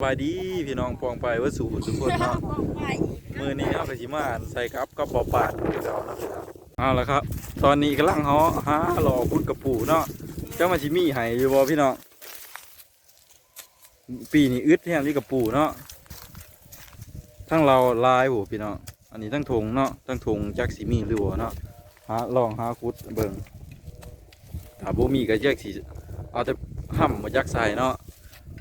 สบายดีพี่น้องปองไปว่าสู่ทุกคนเนาะไปมือนี้เนาะกะสิมาใส่กับกับปอปาดคือเราเนาะพี่น้องเอาละครับ ตอนนี้กำลังเฮาหาหล่อพุดกระปูเนาะเจ้ามาชิมีให้อยู่บ่พี่น้องปีนี้อึดแฮมนี่กระปูเนาะทั้งเราลายโหพี่น้องอันนี้ทั้งทงเนาะทั้งทงจักสิมีหรือบ่เนาะหาลองหาคุดเบิ่งถ้าบ่มีก็จักสิเอาแต่ห่ำมาจักใส่เนาะ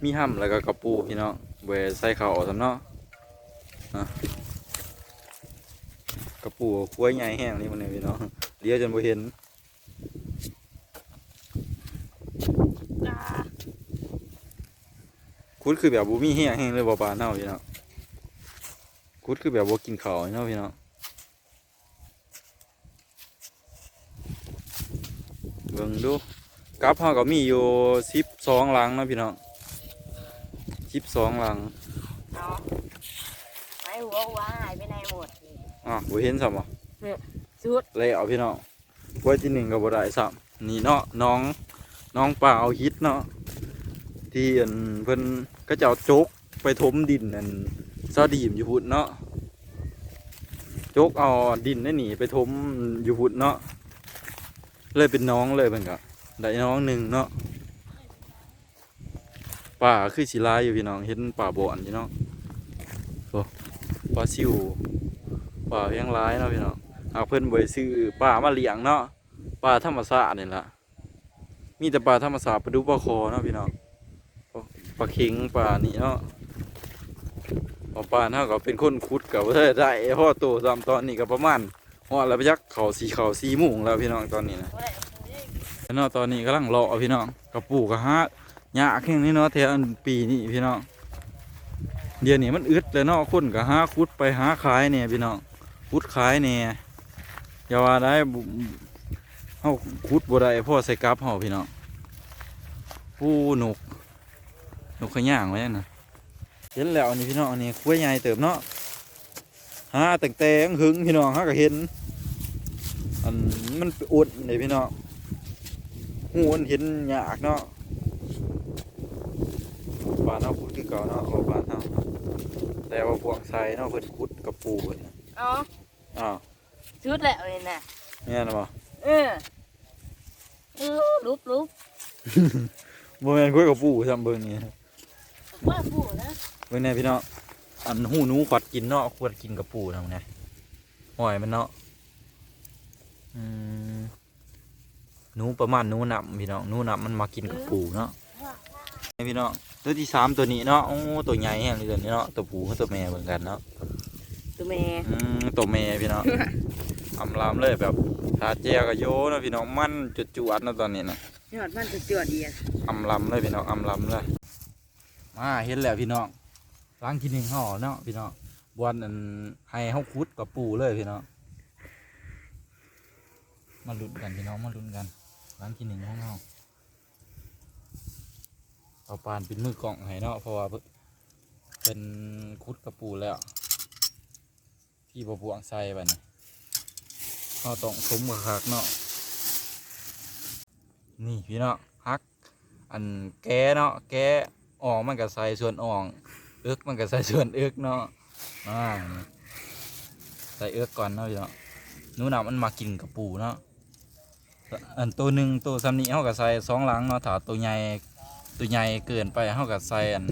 มีห้ำแล้วก็กระปูพี่น้องเวใส่ข้าวสำเนาะอะกระปูกล้วยใหญ่แห้งนี่มันเนี่ยพี่น้องเลี้ยวจนบ่เห็นจ้าคุดคือแบบบ่มีแห้งแห้งเลยบ่ปานเนาพี่น้องคุดคือแบบบ่กินข้าวเนาะพี่น้องเบิ่งดูกับเฮาก็มีอยู่12หลังเนาะพี่น้อง 12หลังเอาไม้หัวหัวหายไปไหนหมดอะบ่เห็นซ้ำบ่สุดเลยเอาพี่น้องกล้วยที่หนึ่งกับบัได้สับนี่เนาะน้องน้องป่าเอาฮิตเนาะที่อันเพิ่นก็จะเอาโจกไปถมดินอันซาดีมอยู่พุดเนาะโจกเอาดินนั่นนี่ไปถมอยู่พุดเนาะเลยเป็นน้องเลยเพิ่นก็ได้น้องหนึ่งเนาะ ป่าคือสีลายอยู่พี่น้องเห็นป่าบ่อนพี่น้องโอ้ปลาซิวป่าเพียงร้ายเนาะพี่น้องหาเพิ่อนบ่ได้ซื้อปลามาเลี้ยงเนาะปลาธรรมชาตินี่ละมีแต่ปลาธรรมชาติปลาดุปลาคอเนาะพี่น้องปลาเข็งปลานี่เนาะปลาเฮาก็เป็นคนขุดก็บ่ได้ได้พอโตซ้ำตอนนี้ก็ประมาณฮอดแล้วไปจักเขาสีเขา4โมงแล้วพี่น้องตอนนี้นะแล้วเนาะตอนนี้กำลังรอพี่น้องกระปูกระหา หญ้าแค่นี้เนาะแถวอันปีนี้พี่น้องเดี๋ยวนี้มันอึดเลยเนาะคนก็หาขุดไปหาขายเนี่ยพี่น้องขุดขายเนี่ยอย่าว่าได้เฮาขุดบ่ได้พ่อใส่กับเฮาพี่น้องผู้หนกหนกขย่างไว้นะเห็นแล้วนนี้พี่น้องนนี้คุ้ยใหญ่เติบเนาะหาแต่งแต่งหึงพี่น้องหาก็เห็นอันมันอุดนี่พี่น้องหูมันเห็นยากเนาะ บานเฮาขุดคือเก่าเนาะเอาบ้านเฮาแต่ว่าพวกไซเนาะเพิ่นขุดกับปูเพิ่นน่ะเอาอ้าวสุดแหล้วเลยน่ะแม่นบ่เออเออลุบลุบบ่แม่นคุยกับปู่ซ้ำเบิ่งนี่ว่าผู้นะเบิ่งแน่พี่เน้องอันหูหนูขวัดกินเนาะขวัดกินกับปู่นำแน่หอยมันเนาะอืมหนูประมาณหนูหนำพี่น้องหนูหนำมันมากินกับปู่เนาะ พี่น้องตัวที่สามตัวนี้เนาะโอ้ตัวใหญ่แฮงเลยตัวนี้เนาะตัวปู่กับตัวแม่เหมือนกันเนาะตัวแม่อืมตัวแม่พี่น้องอำลามเลยแบบทาเจียกับโยเนาะพี่น้องมันจุดจวดๆเนาะตอนนี้นะยอดมันจะจวดดีอะอำลำเลยพี่น้องอำลำเลยมาเห็นแล้วพี่น้องล้างที่หนึ่งห่อเนาะพี่น้องบวนอันให้เฮาคุดกับปูเลยพี่น้องมาลุ้นกันพี่น้องมาลุ้นกันล้างที่หนึ่งห้องเฮา เอาปานเป็นมือกล่องให้เนาะเพราะว่าเป็นคุดกับปูแล้ว ที่บวบวงใส่ไปนี่เราต้องสมกับคักเนาะนี่พี่เน้องฮัก อันแกเนาะแกอ่อกมันก็ใส่ส่วนอ่องเอึกมันก็ใส่ส่วนเอึกเนาะอ่าใส่เอึกก่อนเนาะพี่เนาะนูนามันมากินกับปูเนาะอันตัวหนึ่งตัวซ้ำนี้เขาก็ใส่สองหลังเนาะถ้าตัวใหญ่ ตัวใหญ่เกินไปเขาก็ใส่อัน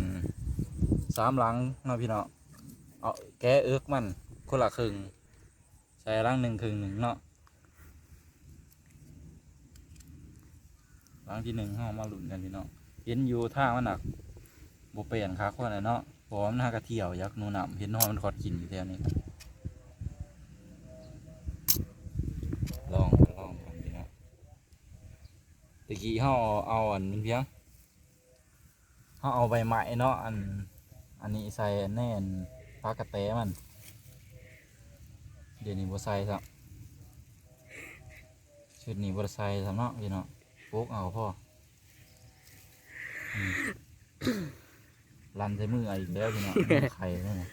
สามหลังเนาะพี่เนาะเอาแกเอึกมันคนละครึ่งใส่หลังหนึ่งครึ่งหนึ่งเนาะหลังที่หนึ่งห้องมาหลุนกันพี่เน้องเห็นอยู่ท่ามันหนักบเปลี่ยนคักว่าไหนเนาะพราะว่ามันหากระเที่ยวยักษ์นูนำเห็นน้องมันคอดกินอยู่แถวนี้ลองลองกันพี่น้องตะกี้เขาเอาอันนี้เพียง เขาเอาใบไม้เนาะอันอันนี้ใส่แน่นปลากระแตมัน เดี๋ยวนี้บ่ใส่ครับชุดนี้บ่ได้ใส่ครับเนาะพี่น้องโป๊กเอาพ่ออืมรันใช้มือเอาอีกแล้วพี่น้องมือไข่นั่นนะ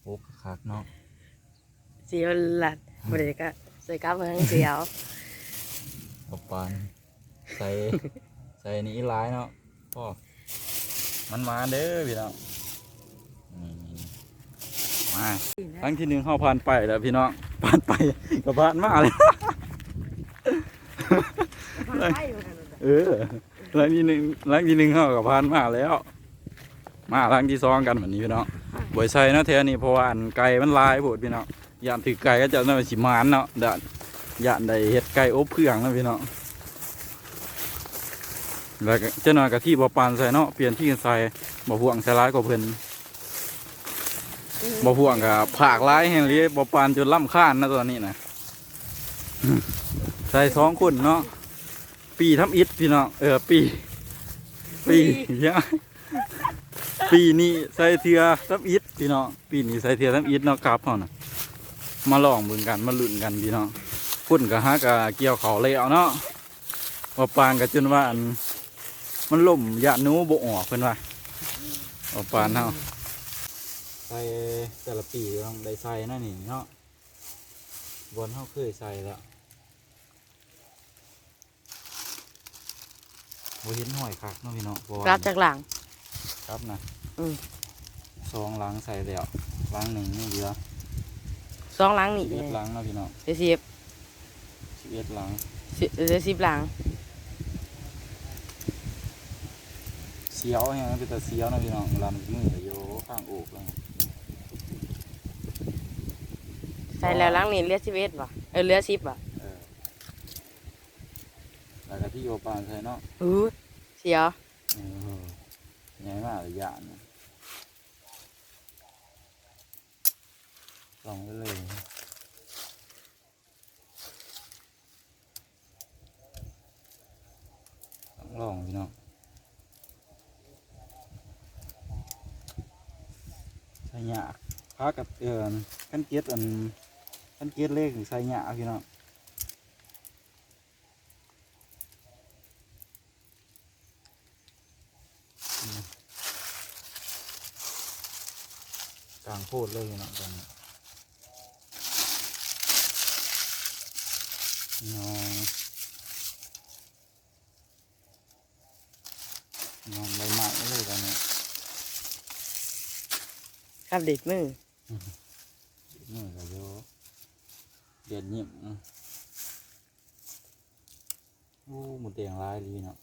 โป๊กคักๆเนาะเสียวหลัดบริก็ใส่กับเพิ่งเสียวปอบปานใส่ ใส่นี่ร้ายเนาะพ่อมันมาเด้อพี่น้องมาครั้งที่หนึ่งเข้าผ่านไปแล้วพี่น้องผ่านไปก็ผ่านมาเลยเออหลังที่หนึ่งหลังที่หนึ่งเข้ากับพานมาแล้ว มาหลังที่สองกันแบบนี้พี่น้องบวยไซเนาะเทนี้เพราะว่าอันไก่มันลายโพดพี่น้องยานถือไก่ก็จะน่าสิมานเนาะเดานยานได้เฮ็ดไก่อบเพื่องนะพี่น้อง แล้วเจ้าหน่อยกับที่บ่ปานใส่เนาะเปลี่ยนที่ใส่บ่ห่วงใส่ร้ายกว่าเพิ่นบ่ห่วงกับผากร้ายแห่งนี้บ่ปานจนล่ำค้านนะตอนนี้นะใส่สองคนเนาะปีทำอิฐพี่เน้องเออปี ปียังปีนี้ใส่เทือทำอิฐพี่เน้องปีนี้ใส่เทือทำอิฐเนาะครับเฮาน่ะ มาลองเบิ่งกันมาลุ้นกันพี่เน้องพุ่นก็ฮักกะเกี่ยวเขาเลยเอาเนาะว่าปานก็จนว่าอัน มันล่มยะหนูบ่ออกเพิ่นว่าว่าปานเฮาใส่แต่ละปีต้องได้ใส่นั่นนี่เนาะบนเฮาเคยใส่แล้วโบเห็นหอยคักเนาะพี่เนาะเพาะว่ารับจากหลังครับนะอืมสองหลังใส่แล้วหลังหนึ่งนี่เหลือสองหลังนี่สิบเอ็ดหลังเนาะพี่เนาะเดี๋ยวสิบสิบเอ็ดหลังสิเดี๋ยวสิบหลัง เสียวแฮงเป็นแต่เสียวเนาะพี่เนาะเวลามันมือก็โยข้างอกเลยใส่แล้วหลังนี่เหลือสิบเอ็ดว่ะเออเหลือสิบว่ะเออแล้วก็ที่โยปานใส่เนาะอู้เสียวเออใหญ่มากเลยยานนะลองไปเลยต้องลองพี่เนาะ ใส่ หยาพากับเอ่อขั้นเกียรอันขั้นเกียรเลขใส่หยาพี่น้องกลางโพดเลยน้องตอนนี้น้องน้องใบไม้เลยตอนนี้ ครับเด็ดมือมือก็โยเดือดนิ่มโอ้หมดแดงลายเลยพี่เนาะ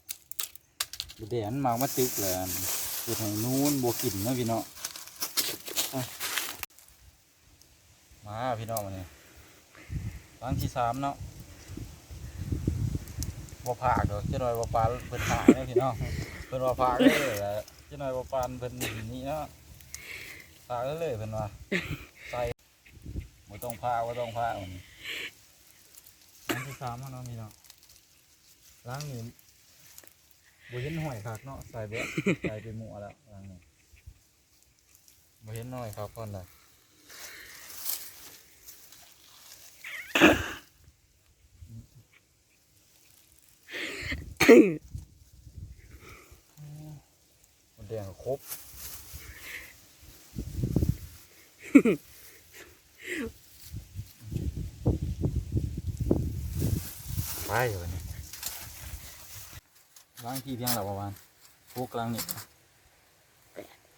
หมดแดงมามาตึกเลยอันจุดไหนนู้นบวกินเนาะพี่เนาะมาพี่น้องมาเนี่ยครั้งที่สามเนาะบ่ผากดอกเจ้าหน่อยบ่ปานเพิ่นหายเนาะพี่น้องเพิ่นว่าผากเลยเจ้าหน่อยบ่ปานเพิ่นนี่เนาะ ผากเลยเพิ่นว่าบ่ต้องพาบ่ต้องพามันล้างที่สามแล้วเนาะพี่เนาะล้างนี่บ่เห็นหอยคักเนาะใส่เบิดใส่ไปหมู่แล้วล้างนี่บ่เห็นหอยคักก่อนเลยมันแดงครบ ไปเลยนี่ล้างที่เพียงหรอประมาณพวกล้างนี่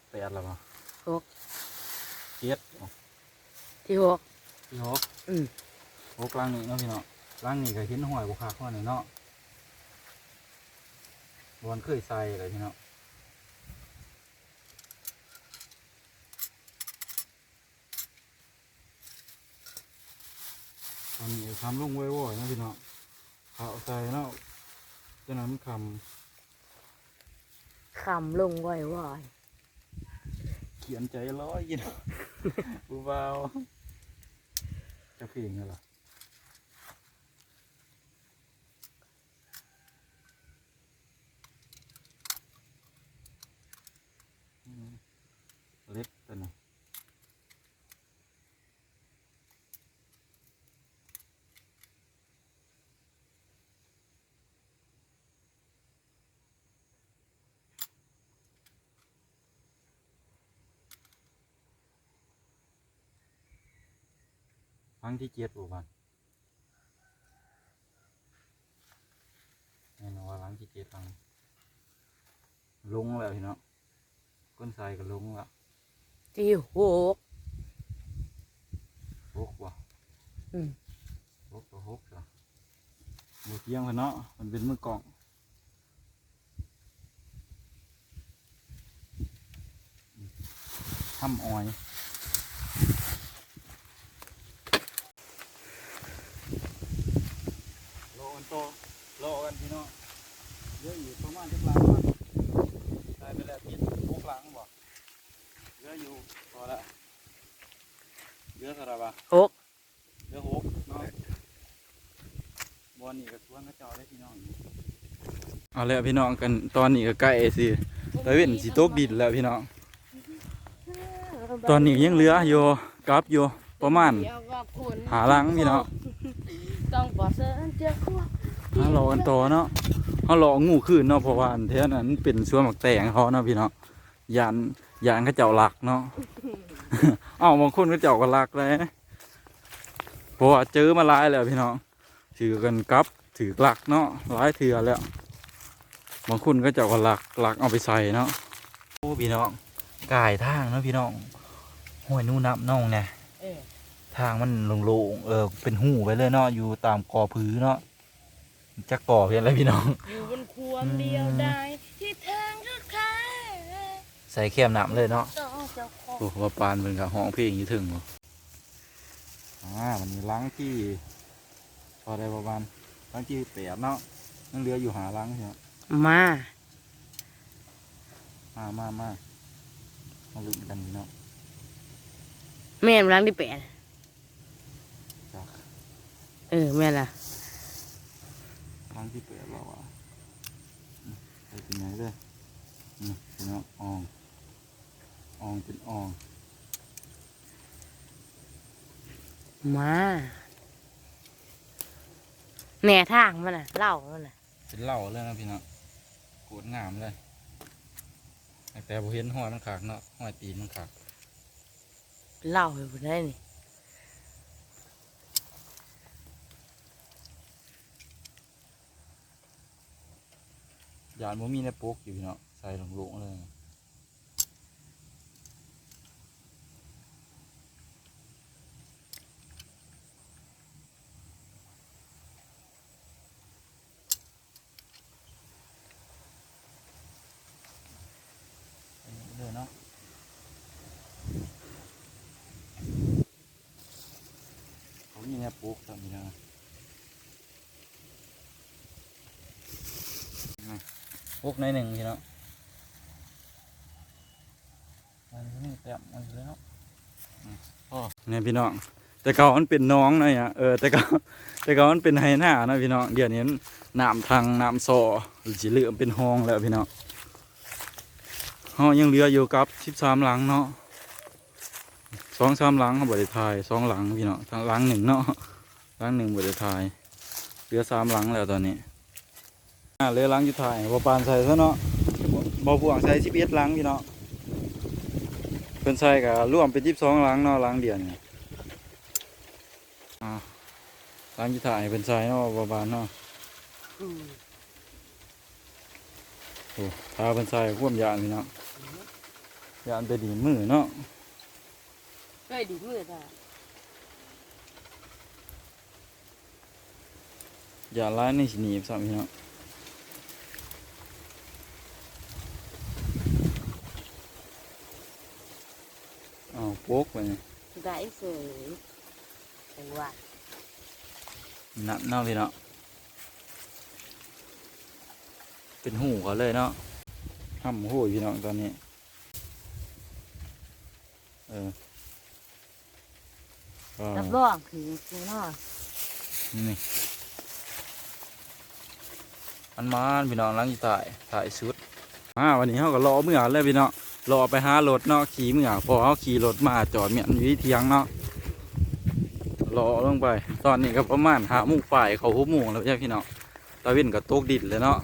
แปดหรอปะหกเจ็ดที่หกที่หกอืมพวกล้างนี่เนาะพี่เนาะล้างนี่ก็เห็นหอยบุคาข้อนี่เนาะบอนเคยใส่เลยพี่เนาะ อนนี้ทำลงไว้ๆนะพี่เนาะเขาใส่เนาะจะนั้นคำคำลงไว้ว่าเขียนใจร้อยยินบูเบาจะเพลงเหรออื รั้งที่เจ็ดบูบันแน่นอนว่าหลังที่เจ็ดครั้งลงแล้วพี่เนาะคนใส่กับลุงละที่หกหกว่ะอืมหกต่อหกจ้ะหมดเที่ยงแล้วเนาะมันเป็นมือกล่องอืมทำออยรอกันต่อรอกันพี่น้องเยอะอยู่ประมาณ จะกลางวันตายไปแล้วติดหกหลังบ่เยอะอยู่พอละเยอะเท่าไหร่ปะหกเดี๋ยวหกเนาะบอลนี่ก็ทวนกระจอได้พี่น้องเอาแล้วพี่น้องกันตอนนี้ก็ใกล้สิตะเว้นสิตกดินแล้วพี่น้อง ตอนนี้ยังเหลืออยู่กลับอยู่ประมาณเดี๋ยวก็คุณหาหลังพี่น้องต้องบอกเสื้อเจ้าคู่หารอกันต่อเนาะ เฮารองูขึ้นเนาะเพราะว่าอันแท้นั้นเป็นสวนหมักแตงเขาเนาะพี่น้องยานยานเขาเจ้าหลักเนาะ เอ้าบางคนเขาเจ้าก็หลักเลยเพราะว่าเจอมาหลายแล้วพี่น้องถือกันกับถือหลักเนาะหลายเถื่อแล้วบางคนก็เจ้าก็หลักหลักเอาไปใส่เนาะโอ้พี่น้องกายทางเนาะพี่น้องห้วยนู่นนับน้องเนี่ยทางมันโล่งๆเออเป็นหูไปเลยเนาะอยู่ตามกอพื้นเนาะ จะก่อเพียงไรพี่น้อง อยู่บนความเดียวได้ ที่ทางทุกทางใส่เข้มหนำเลยเนาะต้องเจ้าของโอ้ว่าปานเป็นกับห้องเพลงอยู่ถึงบ่อ่ามันมีล้างที่พอได้ประมาณล้างที่แปดเนาะนั่งเรืออยู่หาล้างเนาะมามามามามาลุ้นกันพี่เนาะแม่นรังที่แปด จากเออแม่นล่ะ ล้างที่แปดเราอะอืมไปเป็นไงเลยนี่พี่เนาะอองอองเป็นอองมาแหน่ทางมันน่ะเล่ามันน่ะเป็นเหล่าเลยนะพี่เนาะโกดงามเลยแต่บ่เห็นห้อยมันขากเนาะห้อยตีนมันขากเล่าอยู่บนได้นี่านบ่มีในปกอยู่เนาะใส่หลงๆเลยเลยเนาะเขามีในปกทำนี่นะ ปกในหนึ่งพี่เนาะอันนี้แต้มอันนี้แล้วอืมอ๋อเนี่ยพี่น้อง แต่เก่ามันเป็นน้องหน่อยอะเออแต่เก่าแต่เก่ามันเป็นไฮหน้าเนาะพี่น้องเดี๋ยวนี้มันน้ำทางน้ำซอสิเหลือมเป็นห้องแล้วพี่น้องห้องยังเหลืออยู่กับสิบสามหลังเนาะสองสามหลังเขาบริทายสองหลังพี่น้องทางหลังหนึ่งเนาะหลังหนึ่งบริทายเหลือสามหลังแล้วตอนนี้อ่า เหลือหลังอยู่ทายบ่ปานใส่ซะเนาะบ่พวงใส่สิบเอ็ดหลังพี่น้องเพิ่นใส่กับรวมเป็นยี่สิบสองหลังเนาะหลังเดียวนี่อ่าร้านกีตาร์ให้เป็นไซเนาะบาบานเนาะอืมโอ้พาเป็นไซร่วมยานพี่เนาะยานไปดีมือเนาะเอ้ยดีมือจ้ะยานร้ายนี่สิหนีบสามพี่เนาะอ้าวโป๊ กไปนี่ได้เสยจังหวะนัดเนาะพี่เนาะเป็นหูเขาเลยเนาะห้ำหูพี่เนาะตอนนี้ เออก็รับรองคือคือเนาะนี่อันมานพี่น้องหล้างอีถ่ายถ่ายชุดอ่าวันนี้เขาก็รอเมื่อเลยพี่น้อง รอไปหารถเนาะขี่เมื่อพอเขาขี่รถมาจอดเมียนอยู่ที่เทียงเนาะรอลงไป ตอนนี้ก็ประมาณหาโมุงฝ่ายเขาหุบโมงแล้วใช่พี่น้องตาเวินกับโต๊กดินเลยเนาะ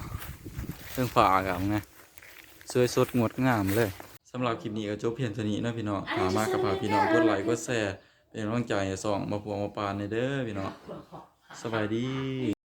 เรื่องฝ่ากับไงสวยสดงดงามเลยสำหรับคลิปนี้ก็จบเพียงเท่านี้เนาะพี่น้องหามากกับพาพี่น้องกดไลค์กดแชร์เป็นกำลังใจส่องมาพวงมาปานในเด้อพี่น้องสบายดี